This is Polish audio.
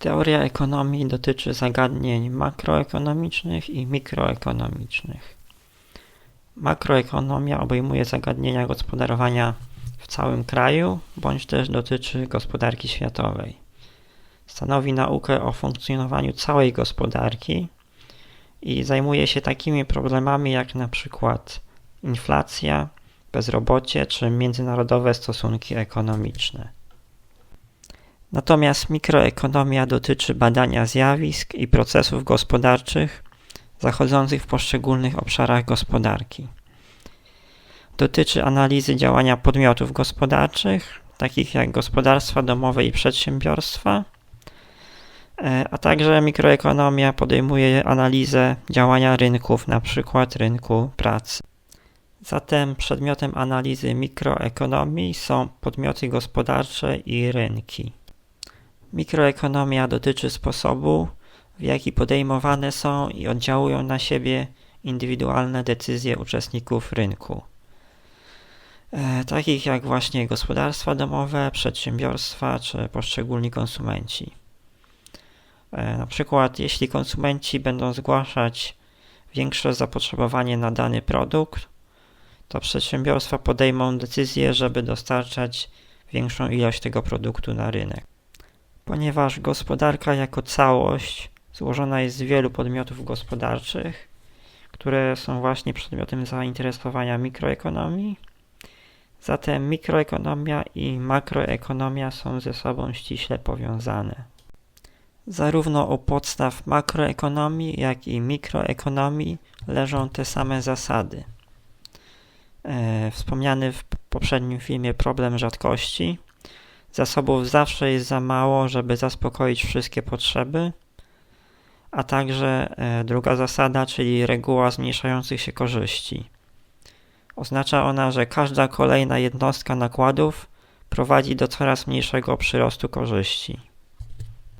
Teoria ekonomii dotyczy zagadnień makroekonomicznych i mikroekonomicznych. Makroekonomia obejmuje zagadnienia gospodarowania w całym kraju, bądź też dotyczy gospodarki światowej. Stanowi naukę o funkcjonowaniu całej gospodarki i zajmuje się takimi problemami jak na przykład inflacja, bezrobocie czy międzynarodowe stosunki ekonomiczne. Natomiast mikroekonomia dotyczy badania zjawisk i procesów gospodarczych zachodzących w poszczególnych obszarach gospodarki. Dotyczy analizy działania podmiotów gospodarczych, takich jak gospodarstwa domowe i przedsiębiorstwa, e, a także mikroekonomia podejmuje analizę działania rynków, np. rynku pracy. Zatem przedmiotem analizy mikroekonomii są podmioty gospodarcze i rynki. Mikroekonomia dotyczy sposobu, w jaki podejmowane są i oddziałują na siebie indywidualne decyzje uczestników rynku, e, takich jak właśnie gospodarstwa domowe, przedsiębiorstwa czy poszczególni konsumenci. E, na przykład, jeśli konsumenci będą zgłaszać większe zapotrzebowanie na dany produkt, to przedsiębiorstwa podejmą decyzję, żeby dostarczać większą ilość tego produktu na rynek. Ponieważ gospodarka jako całość złożona jest z wielu podmiotów gospodarczych, które są właśnie przedmiotem zainteresowania mikroekonomii, zatem mikroekonomia i makroekonomia są ze sobą ściśle powiązane. Zarówno u podstaw makroekonomii, jak i mikroekonomii leżą te same zasady. E, wspomniany w poprzednim filmie problem rzadkości. Zasobów zawsze jest za mało, żeby zaspokoić wszystkie potrzeby, a także e, druga zasada, czyli reguła zmniejszających się korzyści. Oznacza ona, że każda kolejna jednostka nakładów prowadzi do coraz mniejszego przyrostu korzyści.